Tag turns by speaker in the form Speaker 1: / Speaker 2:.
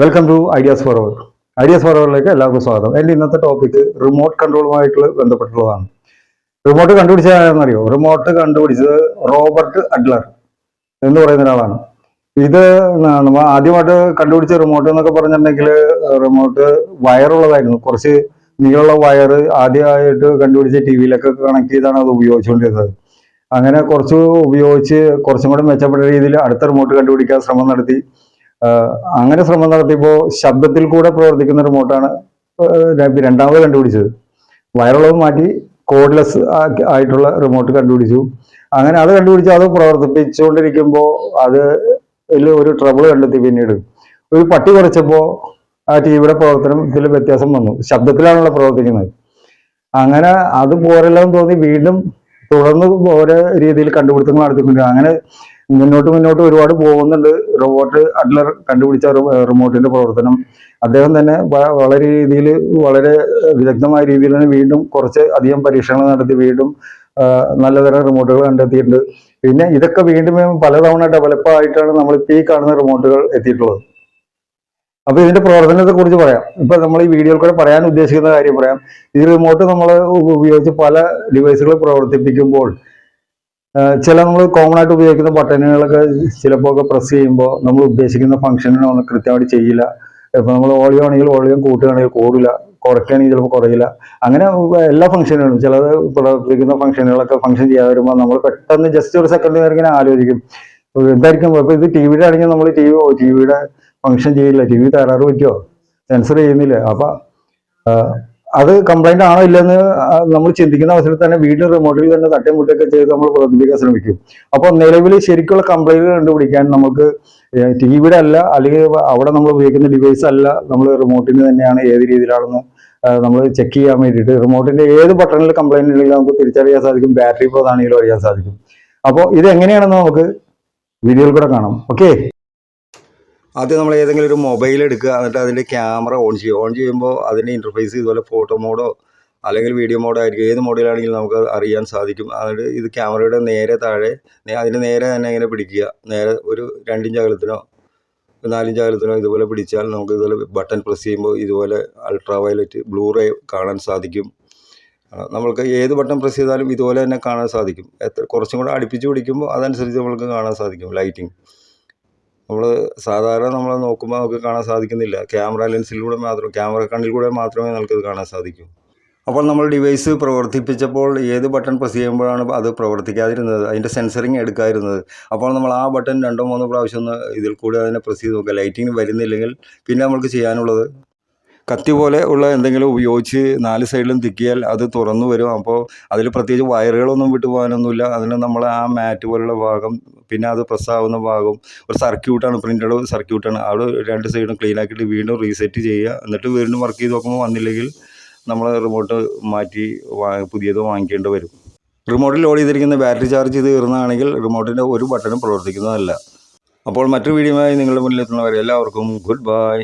Speaker 1: Welcome to ideas for our ideas for അവറിലേക്ക് എല്ലാവർക്കും സ്വാഗതം. എന്റെ ഇന്നത്തെ ടോപ്പിക് റിമോട്ട് കൺട്രോളുമായിട്ട് ബന്ധപ്പെട്ടുള്ളതാണ്. റിമോട്ട് കണ്ടുപിടിച്ചറിയോ റിമോട്ട് കണ്ടുപിടിച്ചത് റോബർട്ട് അഡ്ലർ എന്ന് പറയുന്ന ഒരാളാണ്. ഇത് ആദ്യമായിട്ട് കണ്ടുപിടിച്ച റിമോട്ട് എന്നൊക്കെ പറഞ്ഞിട്ടുണ്ടെങ്കിൽ റിമോട്ട് വയറുള്ളതായിരുന്നു. കുറച്ച് നീളമുള്ള വയർ ആദ്യമായിട്ട് കണ്ടുപിടിച്ച് ടി വിയിലൊക്കെ കണക്ട് ചെയ്താണ് അത് ഉപയോഗിച്ചുകൊണ്ടിരുന്നത്. അങ്ങനെ കുറച്ച് ഉപയോഗിച്ച് കുറച്ചും കൂടെ മെച്ചപ്പെട്ട രീതിയിൽ അടുത്ത റിമോട്ട് കണ്ടുപിടിക്കാൻ ശ്രമം നടത്തി. അങ്ങനെ ശ്രമം നടത്തിയപ്പോൾ ശബ്ദത്തിൽ കൂടെ പ്രവർത്തിക്കുന്ന റിമോട്ടാണ് രണ്ടാമത് കണ്ടുപിടിച്ചത്. വയറുള്ളത് മാറ്റി കോഡ്ലെസ് ആയിട്ടുള്ള റിമോട്ട് കണ്ടുപിടിച്ചു. അങ്ങനെ അത് കണ്ടുപിടിച്ച് അത് പ്രവർത്തിപ്പിച്ചുകൊണ്ടിരിക്കുമ്പോൾ അത് ഒരു ട്രബിൾ കണ്ടെത്തി പിന്നീട്. ഒരു പട്ടി കുറച്ചപ്പോൾ ആ ടി വിയുടെ പ്രവർത്തനത്തിൽ വ്യത്യാസം വന്നു. ശബ്ദത്തിലാണല്ലോ പ്രവർത്തിക്കുന്നത്. അങ്ങനെ അത് പോരല്ലെന്ന് തോന്നി വീണ്ടും തുടർന്ന് ഓരോ രീതിയിൽ കണ്ടുപിടുത്തങ്ങൾ നടത്തിക്കൊണ്ട് അങ്ങനെ മുന്നോട്ട് മുന്നോട്ട് ഒരുപാട് പോകുന്നുണ്ട്. റോബോട്ട് അഡ്ലർ കണ്ടുപിടിച്ച റിമോട്ടിന്റെ പ്രവർത്തനം. അദ്ദേഹം തന്നെ വളരെ രീതിയിൽ വളരെ വിദഗ്ധമായ രീതിയിൽ തന്നെ വീണ്ടും കുറച്ച് അധികം പരീക്ഷണങ്ങൾ നടത്തി വീണ്ടും നല്ലതരം റിമോട്ടുകൾ കണ്ടെത്തിയിട്ടുണ്ട്. പിന്നെ ഇതൊക്കെ വീണ്ടും പലതവണ ഡെവലപ്പ് ആയിട്ടാണ് നമ്മളിപ്പോൾ ഈ കാണുന്ന റിമോട്ടുകൾ എത്തിയിട്ടുള്ളത്. അപ്പൊ ഇതിന്റെ പ്രവർത്തനത്തെ കുറിച്ച് പറയാം. ഇപ്പൊ നമ്മൾ ഈ വീഡിയോയിൽ കൂടെ പറയാൻ ഉദ്ദേശിക്കുന്ന കാര്യം പറയാം. ഈ റിമോട്ട് നമ്മൾ ഉപയോഗിച്ച് പല ഡിവൈസുകൾ പ്രവർത്തിപ്പിക്കുമ്പോൾ ചില നമ്മൾ കോമൺ ആയിട്ട് ഉപയോഗിക്കുന്ന ബട്ടണുകളൊക്കെ ചിലപ്പോൾ ഒക്കെ പ്രസ് ചെയ്യുമ്പോൾ നമ്മൾ ഉദ്ദേശിക്കുന്ന ഫംഗ്ഷനൊന്നും കൃത്യമായിട്ട് ചെയ്യില്ല. ഇപ്പൊ നമ്മൾ ഓളിയോ ആണെങ്കിൽ ഓളിയോ കൂട്ടുകയാണെങ്കിൽ കൂടില്ല. കുറയ്ക്കുകയാണെങ്കിൽ ചിലപ്പോൾ കുറയില്ല. അങ്ങനെ എല്ലാ ഫംഗ്ഷനുകളും ചിലത് പ്രവർത്തിക്കുന്ന ഫംഗ്ഷനുകളൊക്കെ ഫംഗ്ഷൻ ചെയ്യാതെ വരുമ്പോൾ നമ്മൾ പെട്ടെന്ന് ജസ്റ്റ് ഒരു സെക്കൻഡ് നേരം ഇങ്ങനെ ആലോചിക്കും. എന്തായിരിക്കും? ഇപ്പൊ ഇത് ടി വിയുടെ ആണെങ്കിൽ നമ്മൾ ടി വി ടി വിയുടെ ഫംഗ്ഷൻ ചെയ്യില്ല. ടി വി തകരാറ് പറ്റുമോ സെൻസർ ചെയ്യുന്നില്ല. അപ്പൊ അത് കംപ്ലൈന്റ് ആണോ ഇല്ലെന്ന് നമ്മൾ ചിന്തിക്കുന്ന അവസരത്തിൽ തന്നെ വീടിന് റിമോട്ടിൽ തന്നെ തട്ടേം മുട്ടൊക്കെ ചെയ്ത് നമ്മൾ പ്രവർത്തിപ്പിക്കാൻ ശ്രമിക്കും. അപ്പോൾ നിലവിൽ ശരിക്കുള്ള കംപ്ലൈന്റ് കണ്ടുപിടിക്കാൻ നമുക്ക് ടി വിയുടെ അല്ല അല്ലെങ്കിൽ അവിടെ നമ്മൾ ഉപയോഗിക്കുന്ന ഡിവൈസ് അല്ല നമ്മൾ റിമോട്ടിന് തന്നെയാണ് ഏത് രീതിയിലാണെന്ന് നമ്മൾ ചെക്ക് ചെയ്യാൻ വേണ്ടിയിട്ട്. റിമോട്ടിന്റെ ഏത് ബട്ടണിൽ കംപ്ലൈന്റ് ഉണ്ടെങ്കിലും നമുക്ക് തിരിച്ചറിയാൻ സാധിക്കും ബാറ്ററി പോതാണെങ്കിലും അറിയാൻ സാധിക്കും. അപ്പോൾ ഇത് എങ്ങനെയാണെന്ന് നമുക്ക് വീഡിയോയിൽ കൂടെ കാണാം. ഓക്കെ ആദ്യം നമ്മൾ ഏതെങ്കിലും ഒരു മൊബൈൽ എടുക്കുക എന്നിട്ട് അതിന്റെ ക്യാമറ ഓൺ ചെയ്യുക ഓൺ ചെയ്യുമ്പോൾ അതിന്റെ ഇന്റർഫേസ് ഇതുപോലെ ഫോട്ടോ മോഡോ അല്ലെങ്കിൽ വീഡിയോ മോഡോ ആയിരിക്കും. ഏത് മോഡിലാണെങ്കിലും നമുക്ക് അറിയാൻ സാധിക്കും. അതായത് ഇത് ക്യാമറയുടെ നേരെ താഴെ അതിന് നേരെ തന്നെ ഇങ്ങനെ പിടിക്കുക. നേരെ ഒരു രണ്ടിഞ്ച് അകലത്തിനോ നാലിഞ്ച് അകലത്തിനോ ഇതുപോലെ പിടിച്ചാൽ നമുക്ക് ഇതുപോലെ ബട്ടൺ പ്രസ് ചെയ്യുമ്പോൾ ഇതുപോലെ അൾട്രാ വയലറ്റ് ബ്ലൂ റേ കാണാൻ സാധിക്കും. നമ്മൾക്ക് ഏത് ബട്ടൺ പ്രസ് ചെയ്താലും ഇതുപോലെ തന്നെ കാണാൻ സാധിക്കും. എത്ര കുറച്ചും കൂടെ അടുപ്പിച്ച് പിടിക്കുമ്പോൾ അതനുസരിച്ച് നമ്മൾക്ക് കാണാൻ സാധിക്കും ലൈറ്റിംഗ് നമ്മൾ സാധാരണ നമ്മൾ നോക്കുമ്പോൾ നമുക്ക് കാണാൻ സാധിക്കുന്നില്ല. ക്യാമറ ലെൻസിലൂടെ മാത്രം ക്യാമറ കണ്ണിൽ കൂടെ മാത്രമേ നമുക്കിത് കാണാൻ സാധിക്കൂ. അപ്പോൾ നമ്മൾ ഡിവൈസ് പ്രവർത്തിപ്പിച്ചപ്പോൾ ഏത് ബട്ടൺ പ്രസ് ചെയ്യുമ്പോഴാണ് അത് പ്രവർത്തിക്കാതിരുന്നത്? അതിന്റെ സെൻസറിങ് എടുക്കാതിരുന്നത്. അപ്പോൾ നമ്മൾ ആ ബട്ടൺ രണ്ടോ മൂന്നോ പ്രാവശ്യം ഒന്ന് ഇതിൽ കൂടി അതിനെ പ്രസ് ചെയ്ത് നോക്കുക. ലൈറ്റിംഗ് വരുന്നില്ലെങ്കിൽ പിന്നെ നമുക്ക് ചെയ്യാനുള്ളത്. കത്തി പോലെ ഉള്ള എന്തെങ്കിലും ഉപയോഗിച്ച് നാല് സൈഡിലും തിക്കിയാൽ അത് തുറന്നു വരും. അപ്പോൾ അതിൽ പ്രത്യേകിച്ച് വയറുകളൊന്നും വിട്ടു പോകാനൊന്നുമില്ല. അതിന് നമ്മൾ ആ മാറ്റ് പോലുള്ള ഭാഗം പിന്നെ അത് പ്രസ് ആവുന്ന ഭാഗം ഒരു സർക്യൂട്ടാണ് പ്രിന്റഡ് സർക്യൂട്ടാണ്. അവിടെ രണ്ട് സൈഡും ക്ലീൻ ആക്കിയിട്ട് വീണ്ടും റീസെറ്റ് ചെയ്യുക. എന്നിട്ട് വീണ്ടും വർക്ക് ചെയ്ത് നോക്കുമ്പോൾ വന്നില്ലെങ്കിൽ നമ്മൾ റിമോട്ട് മാറ്റി പുതിയത് വാങ്ങിക്കേണ്ടി വരും. റിമോട്ടിൽ ലോഡ് ചെയ്തിരിക്കുന്ന ബാറ്ററി ചാർജ് തീർന്നാണെങ്കിൽ റിമോട്ടിന്റെ ഒരു ബട്ടണും പ്രവർത്തിക്കുന്നതല്ല. അപ്പോൾ മറ്റൊരു വീഡിയോയുമായി നിങ്ങളുടെ മുന്നിലെത്തുന്നവരെ എല്ലാവർക്കും ഗുഡ് ബൈ